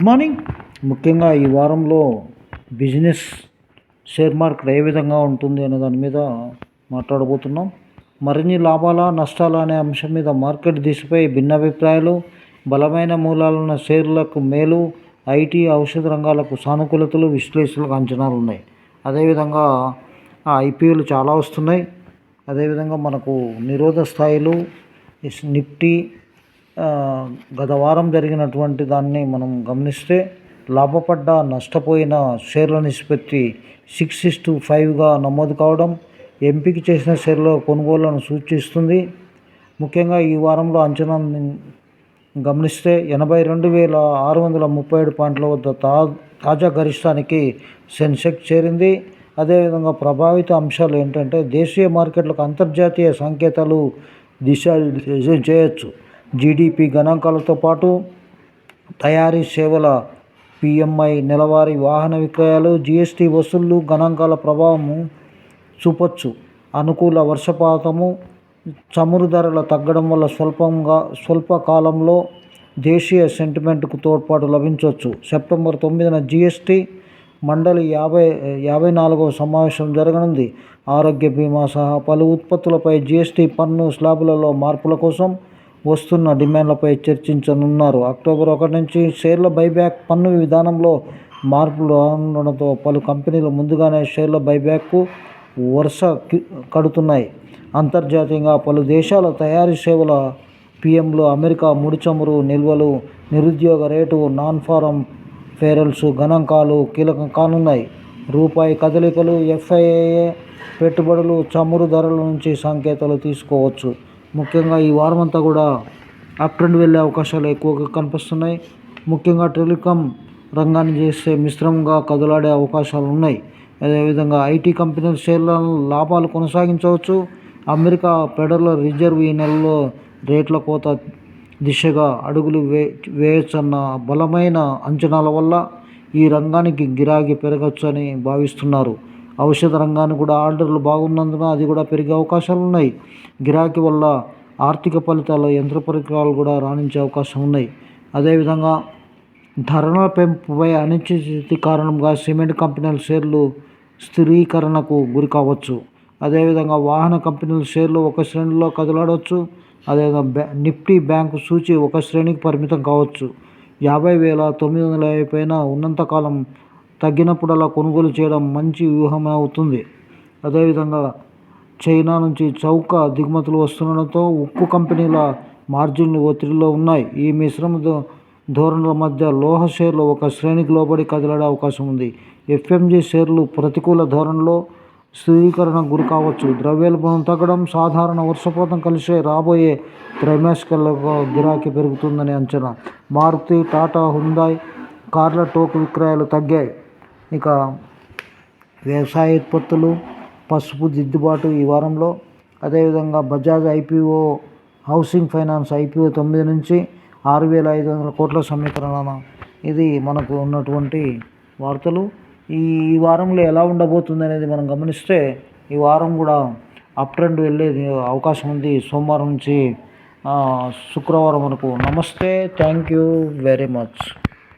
Good morning. ముఖ్యంగా ఈ వారంలో బిజినెస్ షేర్ మార్కెట్ ఏ విధంగా ఉంటుంది అనే దాని మీద మాట్లాడబోతున్నాం. మరిన్ని లాభాల నష్టాల అనే అంశం మీద మార్కెట్ దిశపై భిన్నాభిప్రాయాలు బలమైన మూలాలున్న షేర్లకు మేలు ఐటీ ఔషధ రంగాలకు సానుకూలతలు విశ్లేషణలకు అంచనాలు ఉన్నాయి. అదేవిధంగా ఐపీఎల్ చాలా వస్తున్నాయి. అదేవిధంగా మనకు నిరోధ స్థాయిలు నిఫ్టీ గత వారం జరిగినటువంటి దాన్ని మనం గమనిస్తే లాభపడ్డ నష్టపోయిన షేర్ల నిష్పత్తి సిక్స్ ఇస్ టు ఫైవ్గా నమోదు కావడం ఎంపిక చేసిన షేర్ల కొనుగోళ్ళను సూచిస్తుంది. ముఖ్యంగా ఈ వారంలో అంచనా గమనిస్తే ఎనభై రెండు వేల ఆరు వందల ముప్పై ఏడు పాయింట్ల వద్ద తా తాజా గరిష్టానికి సెన్సెక్స్ చేరింది. అదేవిధంగా ప్రభావిత అంశాలు ఏంటంటే దేశీయ మార్కెట్లకు అంతర్జాతీయ సంకేతాలు దిశ చేయొచ్చు. జీడిపి గణాంకాలతో పాటు తయారీ సేవల పిఎంఐ నెలవారీ వాహన విక్రయాలు జిఎస్టి వసూళ్ళు గణాంకాల ప్రభావము చూపొచ్చు. అనుకూల వర్షపాతము చమురు ధరల తగ్గడం వల్ల స్వల్పంగా స్వల్పకాలంలో దేశీయ సెంటిమెంట్కు తోడ్పాటు లభించవచ్చు సెప్టెంబర్ తొమ్మిదిన జిఎస్టి మండలి యాభై యాభై నాలుగవ సమావేశం జరగనుంది. ఆరోగ్య బీమా సహా పలు ఉత్పత్తులపై జిఎస్టి పన్ను స్లాబులలో మార్పుల కోసం వస్తున్న డిమాండ్లపై చర్చించనున్నారు. అక్టోబర్ ఒకటి నుంచి షేర్ల బైబ్యాక్ పన్ను విధానంలో మార్పులు రానుండటంతో పలు కంపెనీలు ముందుగానే షేర్ల బైబ్యాక్కు వరుస కడుతున్నాయి. అంతర్జాతీయంగా పలు దేశాల తయారీ సేవల పిఎంలో అమెరికా ముడిచమురు నిల్వలు నిరుద్యోగ రేటు నాన్ ఫారం ఫేరల్స్ గణాంకాలు కీలకం కానున్నాయి. రూపాయి కదలికలు ఎఫ్ఐఏ పెట్టుబడులు చమురు ధరల నుంచి సంకేతాలు తీసుకోవచ్చు. ముఖ్యంగా ఈ వారం అంతా కూడా అప్ ట్రెండ్ వెళ్ళే అవకాశాలు ఎక్కువగా కనిపిస్తున్నాయి. ముఖ్యంగా టెలికాం రంగాన్ని చేస్తే మిశ్రమంగా కదలాడే అవకాశాలు ఉన్నాయి. అదేవిధంగా ఐటీ కంపెనీల షేర్లను లాభాలు కొనసాగించవచ్చు. అమెరికా ఫెడరల్ రిజర్వ్ ఈ నెలలో రేట్ల కోత దిశగా అడుగులు వే వేయొచ్చన్న బలమైన అంచనాల వల్ల ఈ రంగానికి గిరాకీ పెరగచ్చని భావిస్తున్నారు. ఔషధ రంగానికి కూడా ఆర్డర్లు బాగున్నందున అది కూడా పెరిగే అవకాశాలు ఉన్నాయి. గిరాకీ వల్ల ఆర్థిక ఫలితాలు యంత్ర పరికరాలు కూడా రాణించే అవకాశం ఉన్నాయి. అదేవిధంగా ధరల పెంపుపై అనిశ్చితి కారణంగా సిమెంట్ కంపెనీల షేర్లు స్థిరీకరణకు గురి కావచ్చు. అదేవిధంగా వాహన కంపెనీల షేర్లు ఒక శ్రేణిలో కదలాడవచ్చు. అదేవిధంగా బ్యా నిఫ్టీ బ్యాంకు సూచి ఒక శ్రేణికి పరిమితం కావచ్చు. యాభై వేల తొమ్మిది వందల యాభై పైన ఉన్నంతకాలం తగ్గినప్పుడల్లా కొనుగోలు చేయడం మంచి వ్యూహం అవుతుంది. అదేవిధంగా చైనా నుంచి చౌక దిగుమతులు వస్తుండడంతో ఉక్కు కంపెనీల మార్జిన్లు ఒత్తిడిలో ఉన్నాయి. ఈ మిశ్రమ ధో- ధోరణుల మధ్య లోహ షేర్లు ఒక శ్రేణికి లోబడి కదలడే అవకాశం ఉంది. ఎఫ్ఎంజీ షేర్లు ప్రతికూల ధోరణిలో స్థిరీకరణ గురి కావచ్చు. ద్రవ్యోల్బణం తగ్గడం సాధారణ వర్షపాతం కలిసే రాబోయే త్రైమాసికాల్లో గిరాకీ పెరుగుతుందని అంచనా. మారుతి టాటా హుందాయ్ కార్ల టోకు విక్రయాలు తగ్గాయి. ఇక వ్యవసాయ ఉత్పత్తులు పసుపు దిద్దుబాటు ఈ వారంలో. అదేవిధంగా Bajaj IPO housing finance IPO తొమ్మిది నుంచి ఆరు వేల ఐదు వందల కోట్ల సమీకరణ ఇది మనకు ఉన్నటువంటి వార్తలు. ఈ ఈ వారంలో ఎలా ఉండబోతుంది అనేది మనం గమనిస్తే ఈ వారం కూడా అప్ ట్రెండ్ వెళ్ళే అవకాశం ఉంది. సోమవారం నుంచి శుక్రవారం వరకు. నమస్తే థ్యాంక్ యూ వెరీ మచ్.